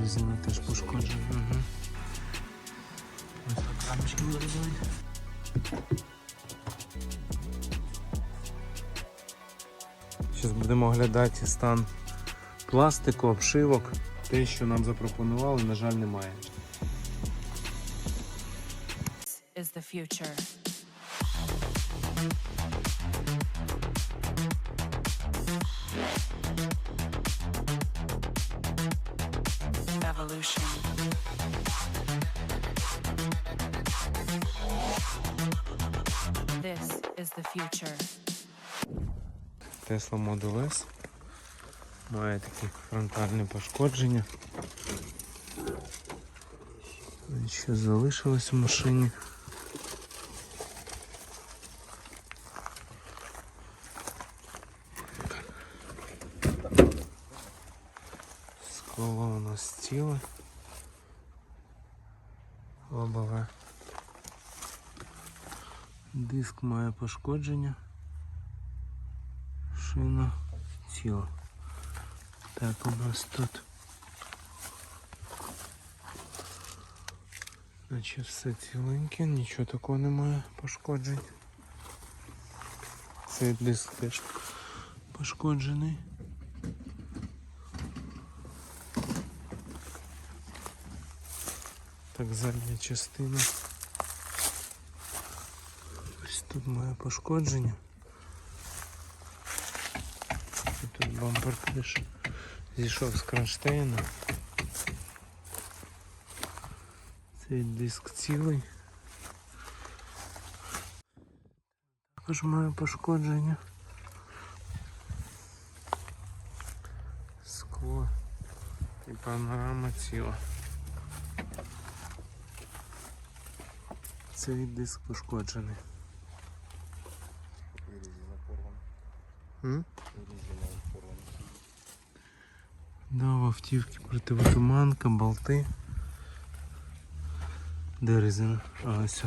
Резина теж пошкоджена. Угу. Ось так рамочки вирізали. Зараз будемо оглядати стан пластику, обшивок. Те, що нам запропонували, на жаль, немає. is the future. The future. Tesla Model S має такі фронтальні пошкодження. Що залишилось в машині? Скло у нас ціле. Лобове. Диск має пошкодження. Шина ціла. Так, у нас тут. Значить все ціленьке, нічого такого немає пошкоджень. Цей диск теж пошкоджений. Так, задня частина. Тут має пошкодження. Тут бампер теж зійшов з кронштейна. Цей диск цілий. Також має пошкодження. Скло і панорама ціла. Цей диск пошкоджений. М? Да, в автівці противотуманка, болти. Де резина? А, ось.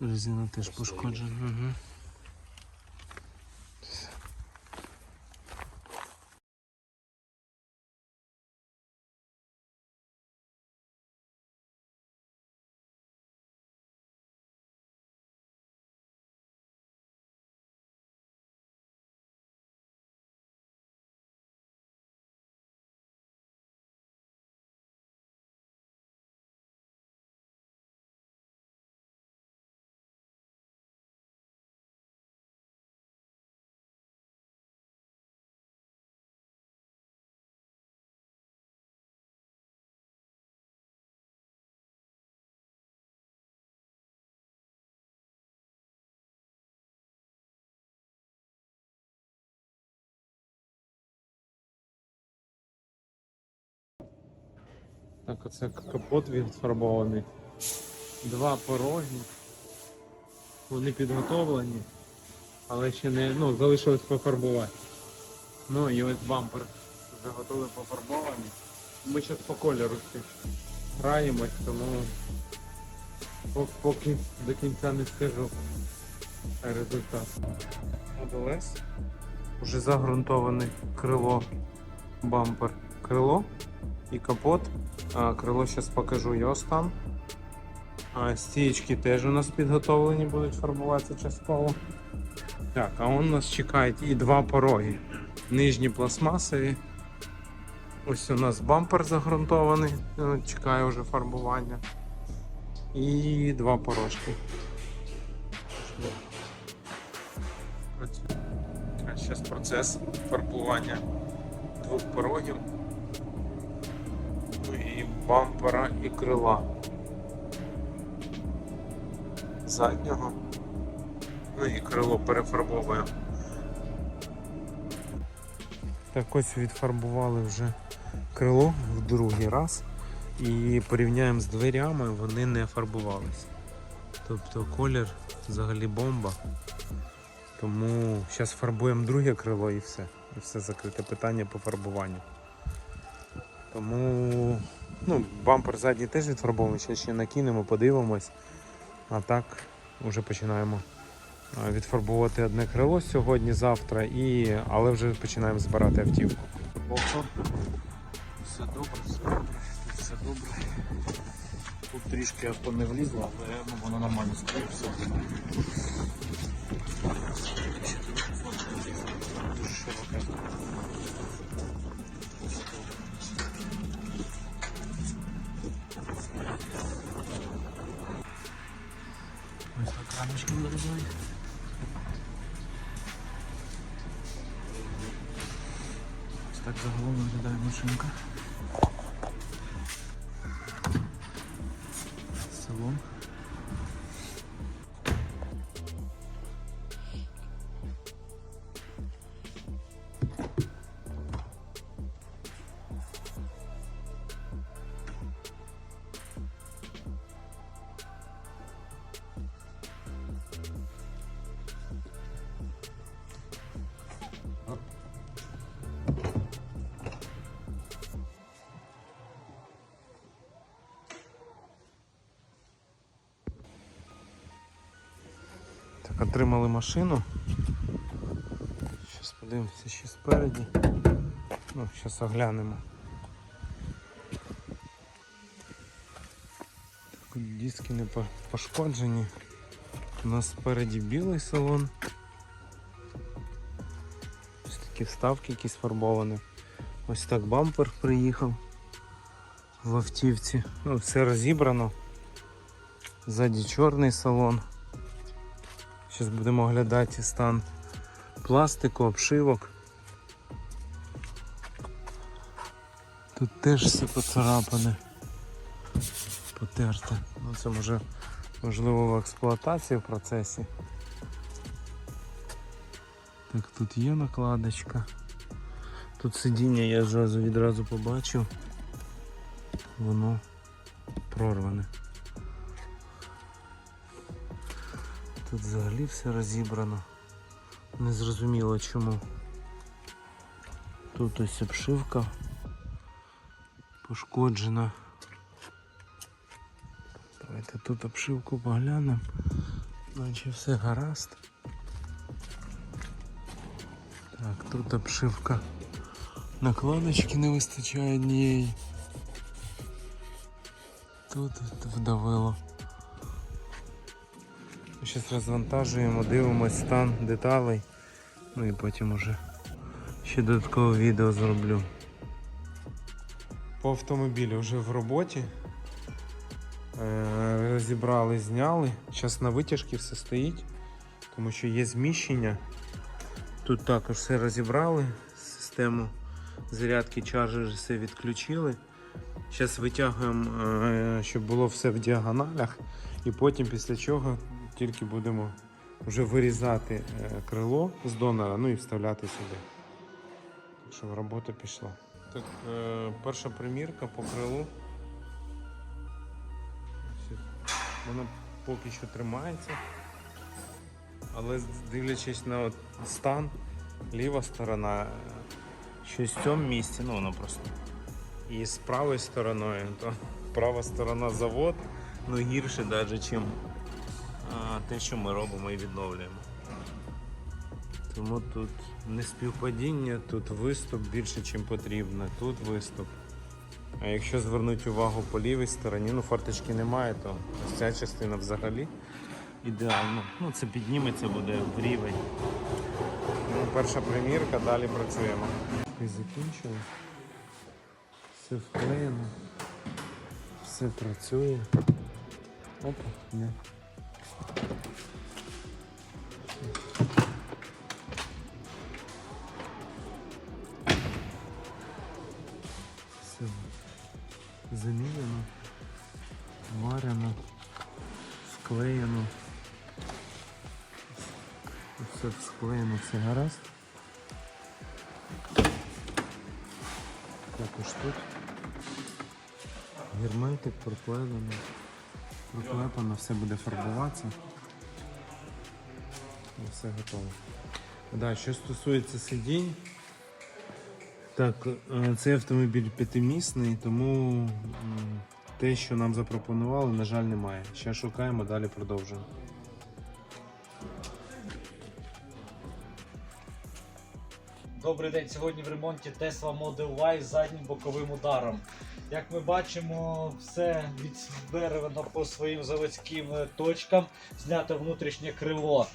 Резина теж пошкоджена. Угу. Так, оце капот він сфарбований. Два пороги. Вони підготовлені, але ще не ну, залишилось пофарбувати. Ну і ось бампер вже готовий пофарбований. Ми зараз по кольору граємось, тому поки до кінця не скажу результат. Model Уже загрунтоване крило, бампер, крило і капот. А, крило зараз покажу його стан. А, стієчки теж у нас підготовлені, будуть фарбуватися частково. Так, а он нас чекають і два пороги. Нижні пластмасові. Ось у нас бампер загрунтований, е, чекає вже фарбування. І два порожки. Зараз процес фарбування двох порогів. І бампера і крила заднього. Ну і крило перефарбовуємо. Так ось відфарбували вже крило в другий раз і порівняємо з дверями, вони не фарбувалися. Тобто колір взагалі бомба. Тому зараз фарбуємо друге крило і все. І все закрите питання по фарбуванню. Тому ну, бампер задній теж відфарбований, ще ще накинемо, подивимось. А так вже починаємо відфарбувати одне крило сьогодні, завтра, і... але вже починаємо збирати автівку. Все добре, все добре. трішки авто не влізло, але ну, воно нормально стоїть. все. Дуже широке. Рамочки. Ось так загалом виглядає машинка. Отримали машину. Зараз подивимося ще спереді. Ну, зараз оглянемо. Диски не пошкоджені. У нас спереді білий салон. Ось такі вставки якісь фарбовані. Ось так бампер приїхав в автівці. Ну, все розібрано. Ззаді чорний салон. Зараз будемо оглядати стан пластику, обшивок. Тут теж все поцарапане, потерте. Ну це може можливо в експлуатації в процесі. Так, тут є накладочка. Тут сидіння я зразу відразу побачив. Воно прорване. Тут взагалі все розібрано. Незрозуміло чому. Тут ось обшивка пошкоджена. Давайте тут обшивку поглянемо. Наче все гаразд. Так, тут обшивка. Накладочки не вистачає однієї. Тут вдавило. Зараз розвантажуємо, дивимось стан деталей. Ну і потім уже ще додаткове відео зроблю. По автомобілю вже в роботі. Е, Розібрали, зняли. Зараз на витяжці все стоїть, тому що є зміщення. Тут також все розібрали, систему зарядки чарджер все відключили. Зараз витягуємо, е, щоб було все в діагоналях, і потім після чого тільки будемо вже вирізати е, крило з донора, ну і вставляти сюди. Так що робота пішла. Так, е, перша примірка по крилу. Воно поки що тримається. Але дивлячись на стан, ліва сторона, е, щось в цьому місці, ну воно просто. І з правою стороною, то права сторона завод, ну гірше навіть, ніж те, що ми робимо і відновлюємо. Тому тут не співпадіння, тут виступ більше, ніж потрібно, тут виступ. А якщо звернути увагу по лівій стороні, ну форточки немає, то ця частина взагалі ідеально. Ну це підніметься буде в рівень. Ну, перша примірка, далі працюємо. І закінчили. Все вклеєно. Все працює. Опа, не. Все замінено, варено, склеєно. Все склеєно, все гаразд. Також тут герметик проклеєно, проклепано, все буде фарбуватися. І все готово. Да, що стосується сидінь, так, е, цей автомобіль п'ятимісний, тому те, що нам запропонували, на жаль, немає. Ще шукаємо, далі продовжуємо. Добрий день. Сьогодні в ремонті Tesla Model Y з заднім боковим ударом. Як ми бачимо, все відберено по своїм заводським е, точкам, знято внутрішнє крило,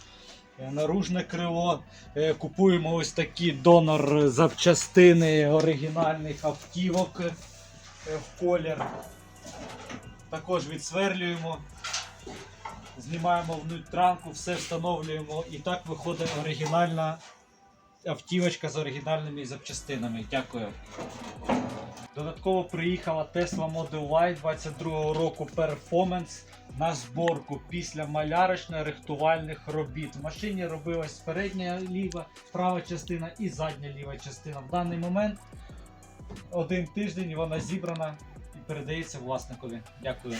е, наружне крило. Е, Купуємо ось такі донор запчастини оригінальних автівок в колір. Також відсверлюємо, знімаємо внутрянку, все встановлюємо і так виходить оригінальна автівочка з оригінальними запчастинами. Дякую. Додатково приїхала Tesla Model Y 22-го року Performance на зборку після малярочно-рихтувальних робіт. В машині робилась передня ліва, права частина і задня ліва частина. В даний момент один тиждень вона зібрана і передається власникові. Дякую.